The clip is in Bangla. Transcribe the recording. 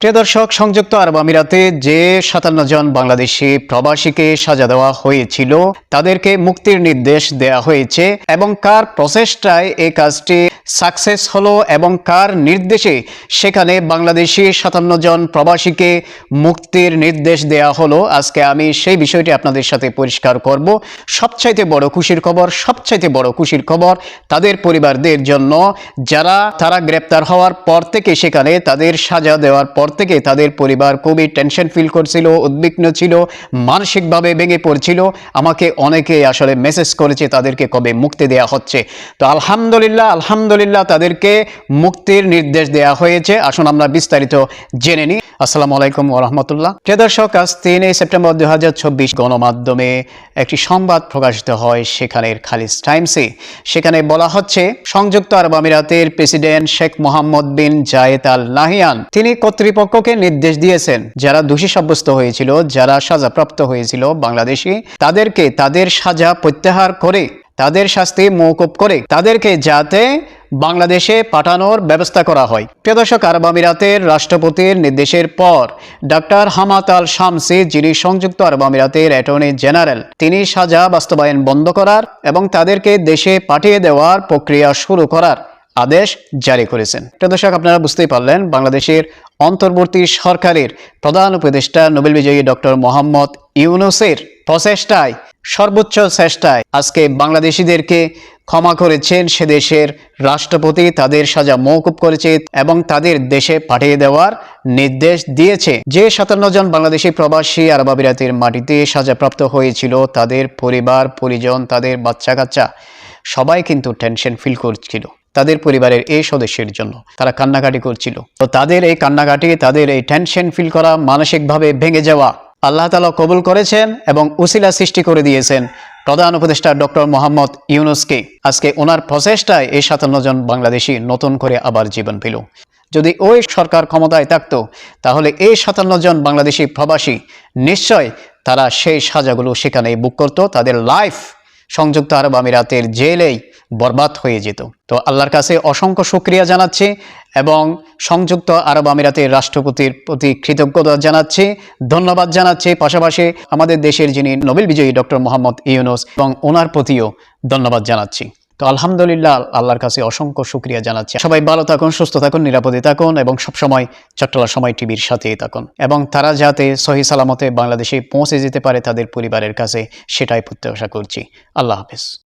প্রিয় দর্শক, সংযুক্ত আরব আমিরাতে যে সাতান্ন জন বাংলাদেশি প্রবাসীকে সাজা দেওয়া হয়েছিল, তাদেরকে মুক্তির নির্দেশ দেয়া হয়েছে এবং কার প্রচেষ্টায় এই কাজটি সাকসেস হলো এবং কার নির্দেশে? সেখানে বাংলাদেশি সাতান্ন জন প্রবাসীকে মুক্তির নির্দেশ দেয়া হলো। আজকে আমি সেই বিষয়টি আপনাদের সাথে পরিষ্কার করব। সবচাইতে বড় খুশির খবর, সবচাইতে বড় খুশির খবর তাদের পরিবারদের জন্য। যারা, তারা গ্রেপ্তার হওয়ার পর থেকে সেখানে তাদের সাজা দেওয়ার পর থেকে তাদের পরিবার খুবই টেনশন ফিল করছিল, উদ্বিগ্ন ছিল, মানসিকভাবে ভেঙে পড়ছিল। আমাকে অনেকে আসলে মেসেজ করেছে তাদেরকে কবে মুক্তি দেওয়া হচ্ছে। তো আলহামদুলিল্লাহ আলহামদুলিল্লাহ তাদেরকে মুক্তির নির্দেশ দেওয়া হয়েছে। আসুন আমরা বিস্তারিত জেনে নিই। আসসালামু আলাইকুম ওরহমতুল্লাহ প্রিয় দর্শক, আজ তিনই সেপ্টেম্বর দুই হাজার চব্বিশ গণমাধ্যমে একটি সংবাদ প্রকাশিত হয় সেখানের খালিজ টাইমসে। সেখানে বলা হচ্ছে, সংযুক্ত আরব আমিরাতের president Sheikh Mohammed bin Zayed Al Nahyan, তিনি কর্তৃপক্ষকে নির্দেশ দিয়েছেন, যারা দোষী সাব্যস্ত হয়েছিল, যারা সাজাপ্রাপ্ত হয়েছিল বাংলাদেশি, তাদেরকে তাদের সাজা প্রত্যাহার করে, তাদের শাস্তি মৌকুব করে, তাদেরকে যাতে বাংলাদেশে পাঠানোর ব্যবস্থা করা হয়। প্রিয় দর্শক, আরব আমিরাতের রাষ্ট্রপতির নির্দেশের পর ডক্টর হামাত আল শামসি, যিনি সংযুক্ত আরব আমিরাতের অ্যাটর্নি জেনারেল, তিনি সাজা বাস্তবায়ন বন্ধ করার এবং তাদেরকে দেশে পাঠিয়ে দেওয়ার প্রক্রিয়া শুরু করার আদেশ জারি করেছেন। দর্শক, আপনারা বুঝতেই পারলেন, বাংলাদেশের অন্তর্বর্তী সরকারের প্রধান উপদেষ্টা, নোবেল বিজয়ী ডক্টর মোহাম্মদ ইউনুসের প্রচেষ্টায় সর্বোচ্চ চেষ্টায় আজকে বাংলাদেশিদেরকে ক্ষমা করেছেন সে দেশের রাষ্ট্রপতি, তাদের সাজা মৌকুব করেছে এবং তাদের দেশে পাঠিয়ে দেওয়ার নির্দেশ দিয়েছে। যে সাতান্ন জন বাংলাদেশি প্রবাসী আরব আমিরাতের মাটিতে সাজাপ্রাপ্ত হয়েছিল, তাদের পরিবার, পরিজন, তাদের বাচ্চা কাচ্চা সবাই কিন্তু টেনশন ফিল করছিল তাদের পরিবারের এই সদস্যের জন্য। তারা কান্নাকাটি করছিল। তো তাদের এই কান্নাকাটি, তাদের এই টেনশন ফিল করা মানসিকভাবে ভেঙে যাওয়া আল্লাহ তালা কবুল করেছেন এবং উসিলা সৃষ্টি করে দিয়েছেন। প্রধান উপদেষ্টা ডক্টর মোহাম্মদ ইউনুসকে আজকে ওনার প্রচেষ্টায় এই সাতান্ন জন বাংলাদেশি নতুন করে আবার জীবন পেল। যদি ওই সরকার ক্ষমতায় থাকত, তাহলে এই সাতান্ন জন বাংলাদেশি প্রবাসী নিশ্চয় তারা সেই সাজাগুলো সেখানে বুক করত, তাদের লাইফ সংযুক্ত আরব আমিরাতের জেলেই বরবাদ হয়ে যেত। তো আল্লাহর কাছে অসংখ্য সুক্রিয়া জানাচ্ছে এবং সংযুক্ত আরব আমিরাতের রাষ্ট্রপতির প্রতি কৃতজ্ঞতা জানাচ্ছে, ধন্যবাদ জানাচ্ছে। পাশাপাশি আমাদের দেশের যিনি নোবেল বিজয়ী ডক্টর মোহাম্মদ ইউনুস এবং ওনার প্রতিও ধন্যবাদ জানাচ্ছি। তো আলহামদুলিল্লাহ আল্লাহর কাছে অসংখ্য শুক্রিয়া জানাচ্ছি। সবাই ভালো থাকুন, সুস্থ থাকুন, নিরাপদে থাকুন এবং সবসময় চট্টলা সময় টিভির সাথেই থাকুন। এবং তারা যাতে সহি সালামতে বাংলাদেশে পৌঁছে যেতে পারে তাদের পরিবারের কাছে সেটাই প্রত্যাশা করছি। আল্লাহ হাফেজ।